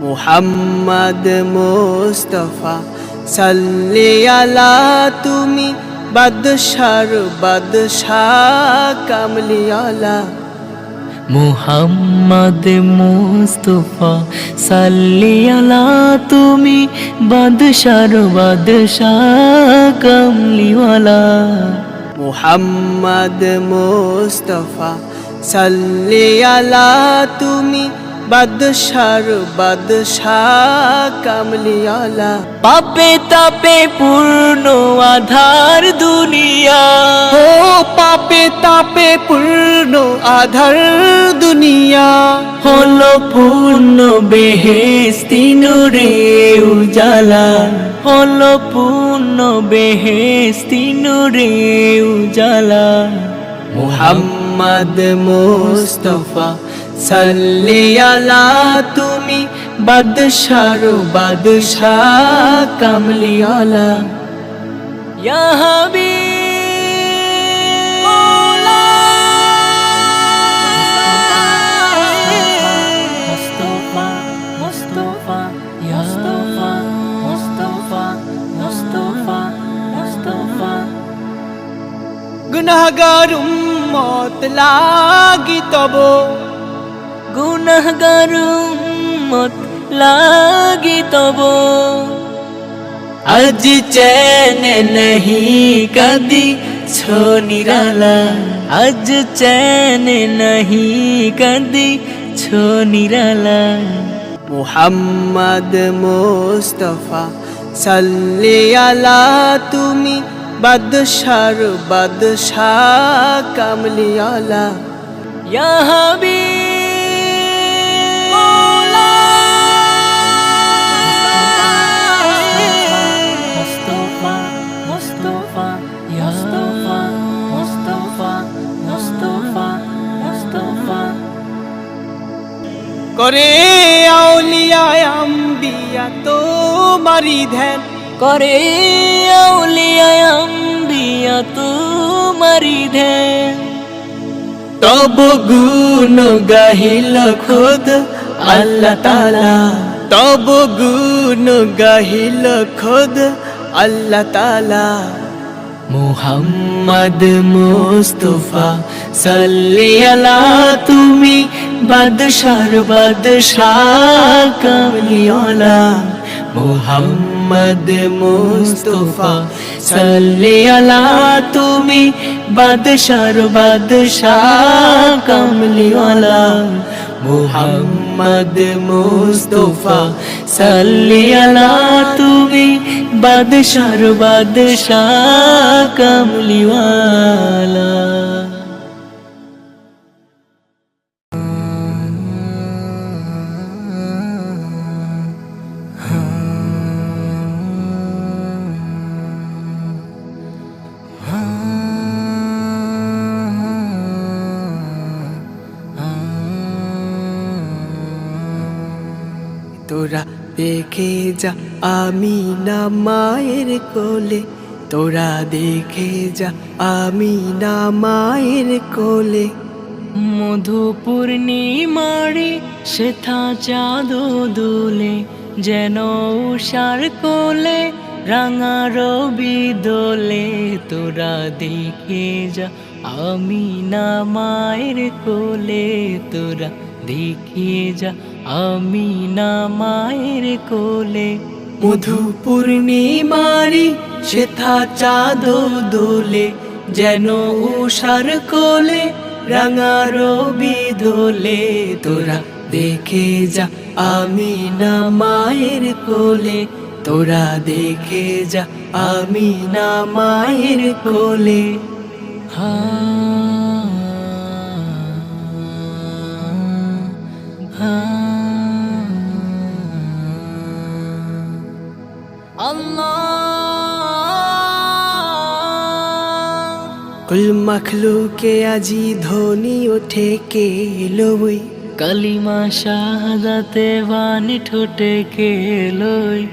মুহাম্মদ মুস্তফা সাল্লি আলা তুমি বাদশার বাদশাহ কামলিয়ালা মুহাম্মদ মুস্তফা সাল্লি আলা তুমি বাদশার বাদশাহ কমলিওয়ালা মুহাম্মদ মুস্তফা সাল্লি আলা তুমি বাদশার বাদশাহ কামলিয়ালা পাপে তাপে পূর্ণ আধার দুনিয়া। ও পাপে তাপে পূর্ণ আধার দুনিয়া। হলো পূর্ণ বেহেস্তি নুরে উজালা। হলো পূর্ণ বেহেস্তি নুরে উজালা। মুহাম্মদ মুস্তফা আলা তুমি বাদশার বাদশাহ কামলিয়ালা ইয়া গুনাহগার উম্মত লাগি তব। গুনাহগার উম্মত লাগি তব। আজ চেন নহি কদি ছো নিরালা আজ চেন নহি কদি ছো নিরালা মুহাম্মদ মোস্তফা সাল্লি আলা তুমি বাদশার বাদশাহ কামলিয়ালা ইয়া মুস্তফা করে আউলিয়ায় আম্বিয়া তোমারি ধ্যান। করে আউলিয়া আম্বিয়া তোমারি ধ্যান। তব গুণ গাহিল খোদ আল্লাহ তালা তব গুণ গাহিল খোদ আল্লাহ তালা মুহাম্মদ মুস্তফা সাল্লি আলা তুমি, বাদশার বাদশাহ কামলিওয়ালা মুহাম্মদ মুস্তফা, সাল্লি আলা তুমি, বাদশার বাদশাহ কামলিওয়ালা মুহাম্মদ মুস্তফা, সাল্লি আলা তুমি, বাদশার বাদশাহ কামলিওয়ালা তোরা দেখে যা, আমি না মায়ের কোলে। তোরা দেখে যা, আমি না মায়ের কোলে। মধু পূর্ণিমারি শেথা চাঁদ দোলে। যেন উষার কোলে রাঙা রবি দোলে। তোরা দেখে যা, আমি না মায়ের কোলে। তোরা দেখে যা আমি না মায়ের কোলে। মধু পূর্ণিমারি সেথা চাঁদ দোলে যেন উষার কোলে রাঙা রবি দোলে। তোরা দেখে যা আমি না মায়ের কোলে তোরা দেখে যা আমি না মায়ের কোলে। হা হা আল্লাহ কুল মখলু কে আজি ধোনি ওঠে কে লই? কালিমা শাহাদাতে বাণী ঠোঁটে কে লই?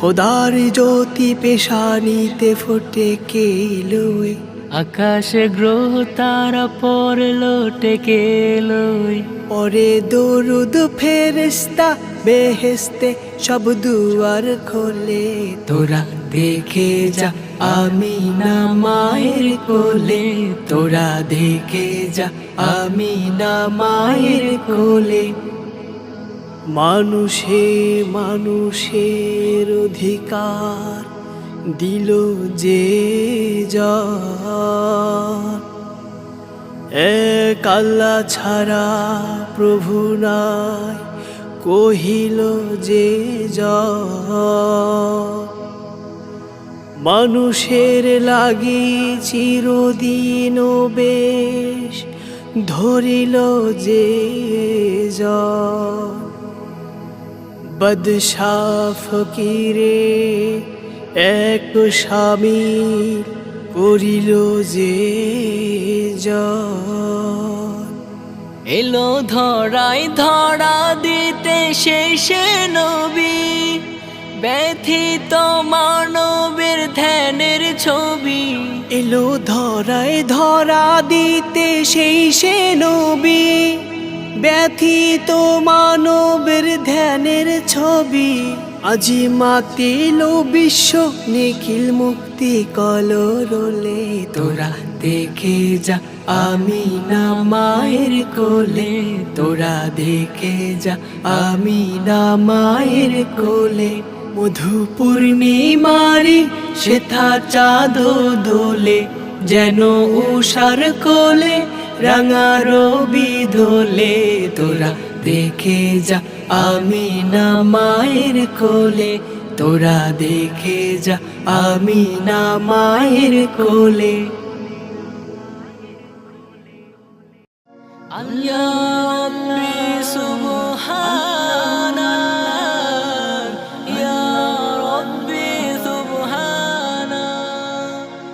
খোদার জ্যোতি পেশানিতে ফোটে কে লই? আকাশে গ্রহ তারা পর লোটে কে লই? পরে দরুদ ফেরেস্তা বেহেস্তে সব দুয়ার খোলে। তোরা দেখে যা আমি না মায়ের কোলে, তোরা দেখে যা। আমি না মায়ের কোলে। মানুষে মানুষের অধিকার দিল যে এক ছাড়া প্রভু নাই, কহিল যে জন মানুষের লাগি চিরদিন বেশ ধরিল যে জন বদশাহ ফকিরে এক স্বামী করিল যে এলো ধরাই ধরা দিতে শেষে নবী ব্যথিত মানবের ধ্যানের ছবি। এলো ধরায় ধরা দিতে সেই সে নবী। ব্যথিত মানবের ধ্যানের ছবি। আজি মাতিল বিশ্ব নিখিল মুক্তি কলরলে তোরা দেখে যা, আমি না মায়ের কোলে। তোরা দেখে যা, আমি না মায়ের কোলে। মধু পূর্ণিমারি সেথা চাঁদ দোলে, যেন উষার কোলে রাঙা রবি ধোলে। তোরা দেখে যা, আমি না মায়ের কোলে। তোরা দেখে যা, আমি না মায়ের কোলে। আল্লাহ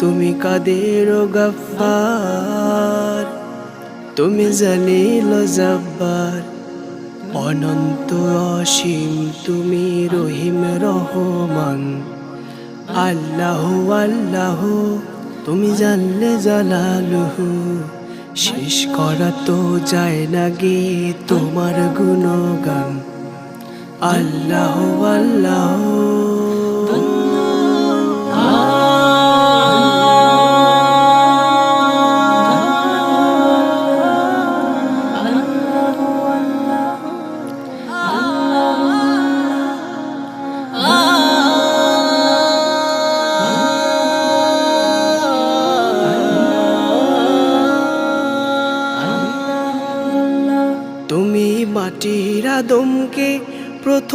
তুমি কাদের গফার তুমি জালিল জব্বার। অনন্ত অসীম, তুমি রহিম রহমান। আল্লাহ আল্লাহ, তুমি জানলে জালালুহু। শেষ করা তো যায় না গে তোমার গুণগান। আল্লাহ আল্লাহ।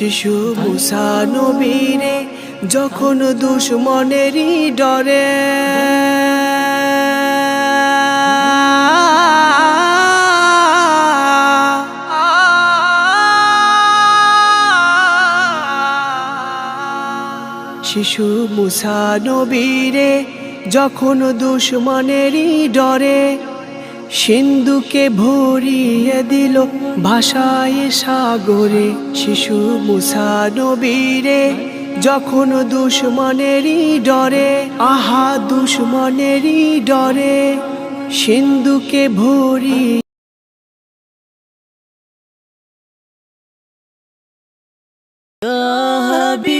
শিশু মুসা নবীরে যখন দুশ্মনেরই ডরে। শিশু মুসা নবীরে যখন দুশ্মনেরই ডরে। সিন্ধুকে ভরিয়ে দিল ভাষায় সাগরে। শিশু মুসা নবীরে, যখন দুশ্মনেরই ডরে, আহা, দুশ্মনেরই ডরে, সিন্ধুকে ভরি يا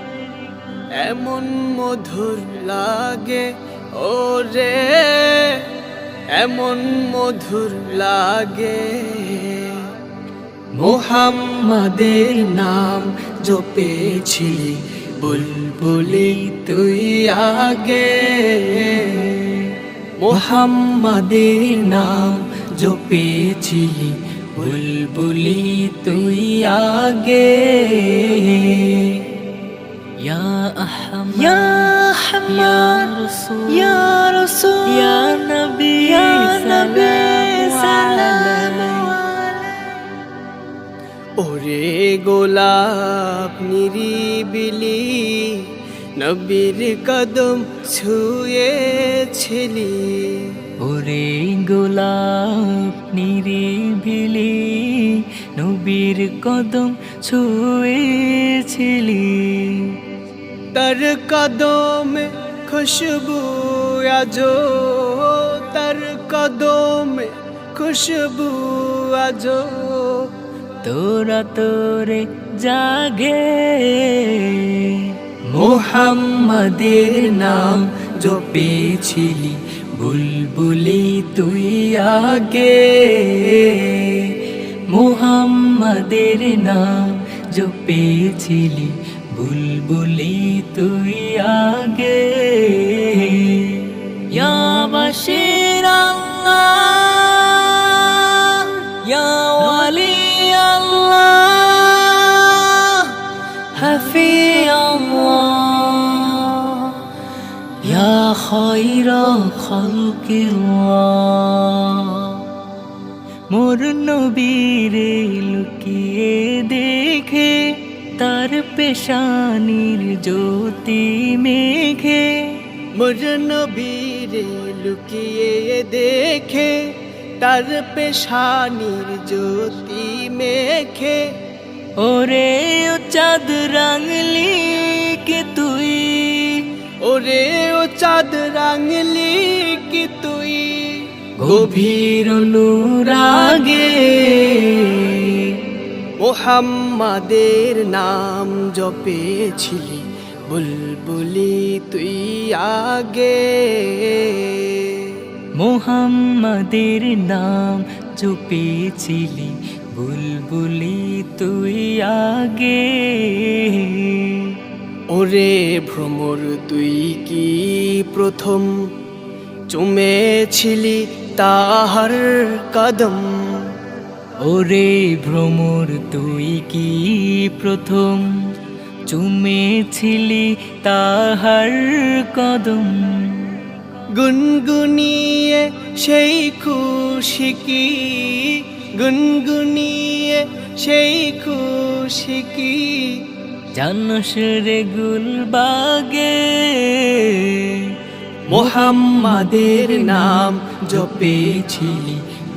এমন মধুর লাগে ও রে এমন মধুর লাগে। মোহাম্মদের নাম জপেছিলি বুলবুলি তুই আগে। মোহাম্মদের নাম জপেছিলি বুলবুলি তুই আগে। يا أحمد يا حمد يا رسول يا رسول يا نبي يا نبي سلام ওরে গোলাপ নিরিবিলি নবীর কদম ছুঁয়েছিলি ওরে গোলাপ নিরিবিলি নবীর কদম ছুঁয়েছিলি তার কদমে খুশবু আজো তার কদমে খুশবু আজো তোরা তোরে জাগে মোহাম্মদের নাম জপেছিলি বুলবুলি তুই আগে মুহাম্মাদের নাম জপেছিলি বুলবুলি তুই আগে। বাশির আল্লাহ ওয়ালি আল্লাহ। হাফি আল্লাহ। ইয়া খায়রা মোর নবীরে লুকিয়ে দেখে তার পেশানির জ্যোতি মেঘে। মোর নবীরে লুকিয়ে দেখে তার পেশানির জ্যোতি মেখে ওরে ও চাঁদ রাঙলি কে তুই। ওরে ও চাঁদ রাঙলি কি তুই। গভীর অনুরাগে মোহাম্মদের নাম জপেছিলি বুলবুলি তুই আগে। মোহাম্মদের নাম চুপেছিলি বুলবুলি তুই আগে। ওরে ভ্রমর তুই কি প্রথম? চুমেছিলি তাহার কদম। ওরে ভ্রমর তুই কি প্রথম? চুমেছিলি তাহার কদম। গুনগুনিয়ে সেই খুশি কি? গুনগুনিয়ে সেই খুশি কি? জানস রে গুলবাগে মোহাম্মদের নাম জপেছিলি।